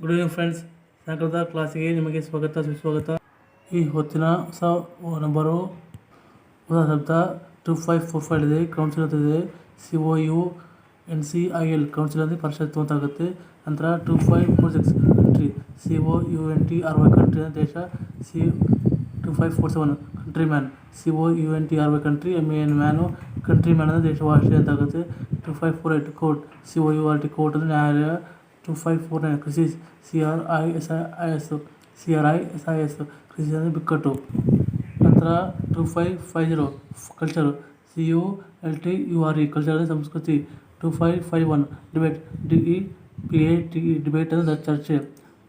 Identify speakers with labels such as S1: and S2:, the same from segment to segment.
S1: Good evening friends ಸಾಯಂಕಾಲದ ಕ್ಲಾಸಿಗೆ ನಿಮಗೆ ಸ್ವಾಗತ, ಸುಸ್ವಾಗತ. ಈ ಹೊತ್ತಿನ ಹೊಸ ನಂಬರು ಹೊಸ ಶಬ್ದ ಟು ಫೈವ್ ಫೋರ್ ಫೈವ್ ಇದೆ. ಕೌನ್ಸಿಲ್ ಅಂತ ಇದೆ. C O U N C I L council ಅಂದರೆ ಪರಿಷತ್ತು ಅಂತ ಆಗುತ್ತೆ. ನಂತರ two five four six country C O U N T R Y country ದೇಶ. C two five four seven country man C O U N T R Y country M N man country man ಅಂದರೆ ದೇಶವಾಸಿ ಅಂತ ಆಗುತ್ತೆ. Two five four eight court C O U R T court ಅಂದರೆ ನ್ಯಾಯಾಲಯ two five four nine ಕೃಷಿ C R I S I S C R I S I S ಕೃಷಿ ಅಂದರೆ ಬಿಕ್ಕಟ್ಟು ನಂತರ two five five zero culture C U L T U R E culture ಅಂದರೆ ಸಂಸ್ಕೃತಿ two five five one debate D E P A T E debate ಅಂದರೆ ಚರ್ಚೆ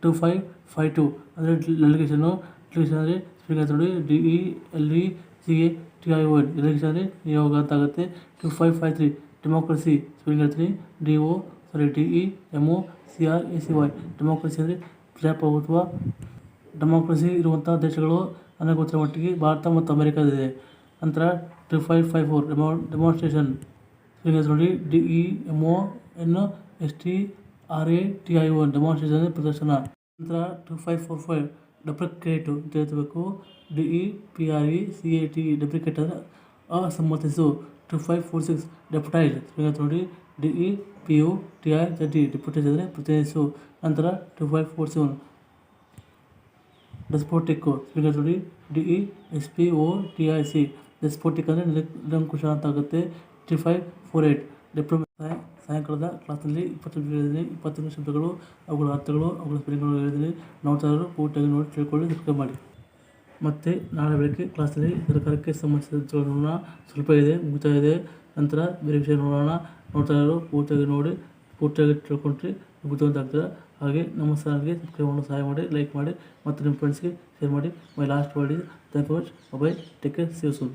S1: two five five two ಅಂದರೆ delegation delegation ಅಂದರೆ speaker ನೋಡಿ D E L E C A T I O N delegation ಅಂದರೆ ನಿಯೋಗ ಅಂತ ಆಗುತ್ತೆ two five five three democracy spelling ಹೇಳ್ತೀನಿ D O sorry D E M O C R A C Y democracy ಅಂದರೆ ಪ್ರಜಾಪ್ರಭುತ್ವ democracy ಇರುವಂಥ ದೇಶಗಳು ನನಗೆ ಗೊತ್ತಿರೋ ಮಟ್ಟಿಗೆ ಭಾರತ ಮತ್ತು ಅಮೇರಿಕಾದಿದೆ ನಂತರ two five five four demo demonstration ನೋಡಿ D E M O N S T R A T I on demonstration ಪ್ರದರ್ಶನ. ನಂತರ two five four five deprecate ಅಂತ ಹೇಳ್ಬೇಕು. D E P R E C A T E deprecate ಅಂದರೆ ಅಸಮ್ಮತಿಸು two five four six spelling ನೋಡಿ D E P U T I J D deputise ಅಂದರೆ ಪ್ರತಿನಿಧಿಸು. ನಂತರ two five four seven despotic ನೋಡಿ D E S P O T I C despotic ಅಂದರೆ ನಿರಂಕುಶ ಅಂತ ಆಗುತ್ತೆ. Three five four eight diploma ಸಾಯಂಕಾಲದ ಕ್ಲಾಸ್ನಲ್ಲಿ ಇಪ್ಪತ್ತು ಹೇಳಿದ್ದೀನಿ ಇಪ್ಪತ್ತೊಂದು ಶಬ್ದಗಳು, ಅವುಗಳ ಅರ್ಥಗಳು, ಅವುಗಳ ಸ್ಪೆಲ್ಲಿಂಗ್ಗಳು ಹೇಳಿದ್ದೀನಿ. ನೋಡ್ತಾ ಇರೋರು ಪೂರ್ತಿಯಾಗಿ ನೋಡಿ, ತಿಳ್ಕೊಳ್ಳಿ ಸಬ್ಸ್ಕ್ರೈಬ್ ಮಾಡಿ. ಮತ್ತು ನಾಳೆ ಬೆಳಗ್ಗೆ ಕ್ಲಾಸಲ್ಲಿ ಸರ್ಕಾರಕ್ಕೆ ಸಂಬಂಧಿಸಿದ ನೋಡೋಣ. ಸ್ವಲ್ಪ ಇದೆ, ಮುಗಿತಾ ಇದೆ. ನಂತರ ಬೇರೆ ವಿಷಯ ನೋಡೋಣ. ನೋಡ್ತಾ ಪೂರ್ತಿಯಾಗಿ ನೋಡಿ, ಪೂರ್ತಿಯಾಗಿ ತಿಳ್ಕೊಂಡ್ರಿ ಬುದ್ಧಿವಂತ ಆಗ್ತದೆ. ಹಾಗೆ ನಮ್ಮ ಚಾನಲ್ಗೆ ಸಬ್ಸ್ಕ್ರೈಬ್ ಸಹಾಯ ಮಾಡಿ ಲೈಕ್ ಮಾಡಿ, ಮತ್ತು ನಿಮ್ಮ ಫ್ರೆಂಡ್ಸ್ಗೆ ಶೇರ್ ಮಾಡಿ. My last word is thank you much bye take care see you soon